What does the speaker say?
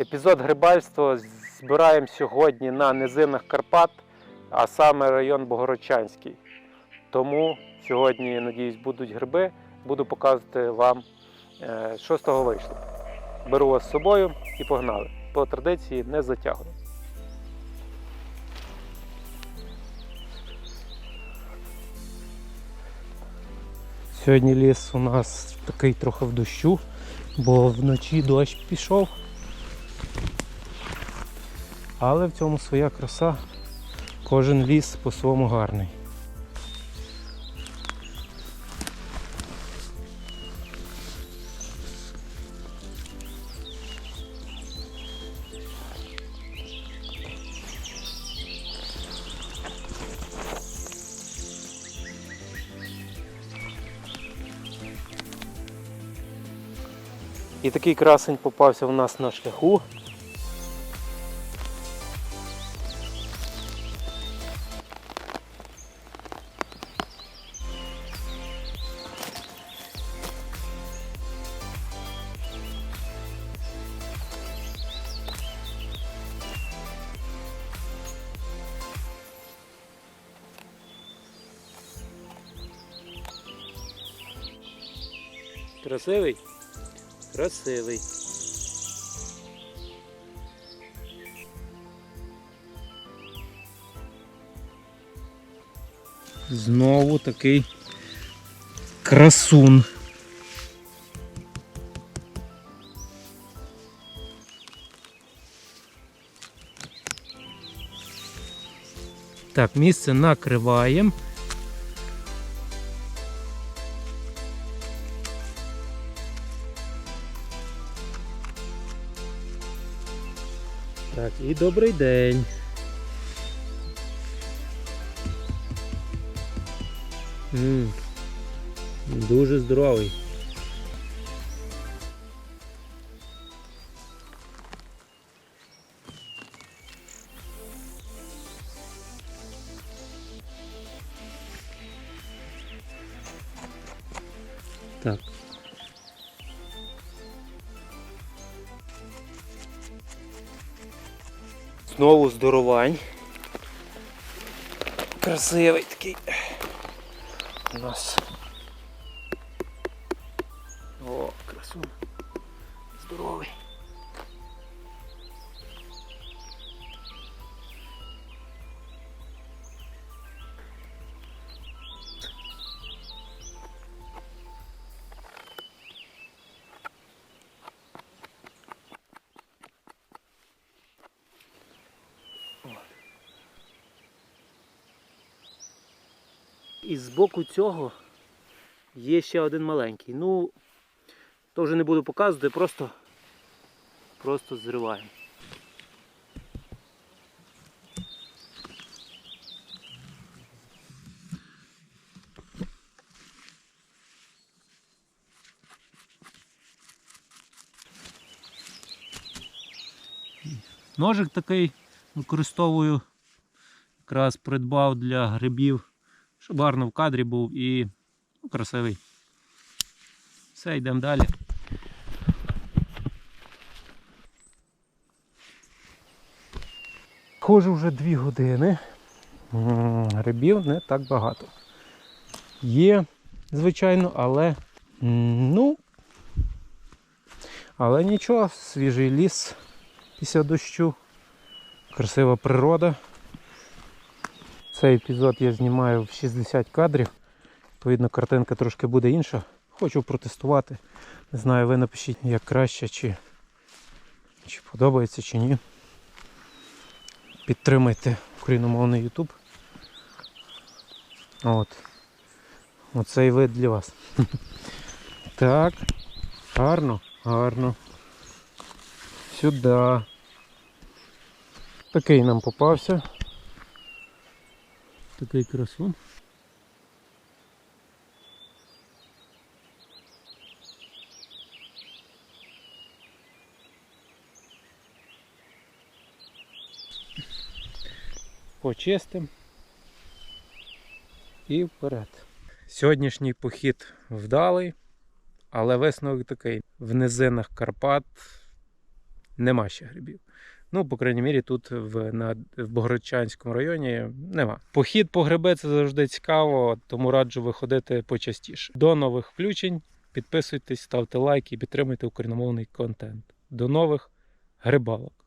Епізод грибальства збираємо сьогодні на низинах Карпат, а саме район Богородчанський. Тому сьогодні, надіюсь, будуть гриби. Буду показувати вам, е, що з того вийшло. Беру вас з собою і погнали. По традиції не затягую. Сьогодні ліс у нас такий трохи в дощу, бо вночі дощ пішов. Але в цьому своя краса. Кожен ліс по-своєму гарний. І такий красень попався у нас на шляху. Красивий? Красивий. Знову такий красун. Так, місце накриваємо. Так, і добрий день. М, Дуже здоровий. Так. Знову здоровань. Красивий такий. У нас. О, красун. Здоровий. І з боку цього є ще один маленький. Ну, то вже не буду показувати, просто, просто зриваємо. Ножик такий використовую, якраз придбав для грибів щоб гарно в кадрі був і ну, красивий. Все, йдемо далі. Хожу вже дві години. М, Грибів не так багато. Є, звичайно, але ну. Але нічого, свіжий ліс після дощу, красива природа. Цей епізод я знімаю в 60 кадрів. Відповідно, картинка трошки буде інша. Хочу протестувати. Не знаю, ви напишіть, як краще, чи, чи подобається, чи ні. Підтримайте україномовний YouTube. От. Оцей вид для вас. Так. Гарно, гарно. Сюди. Такий нам попався. Такий красун. Почистим і вперед. Сьогоднішній похід вдалий, але висновок такий. В низинах Карпат нема ще грибів. Ну, по крайній мірі, тут в, на, в Богородчанському районі нема. Похід по гриби це завжди цікаво, тому раджу виходити почастіше. До нових включень. Підписуйтесь, ставте лайки і підтримуйте україномовний контент. До нових грибалок!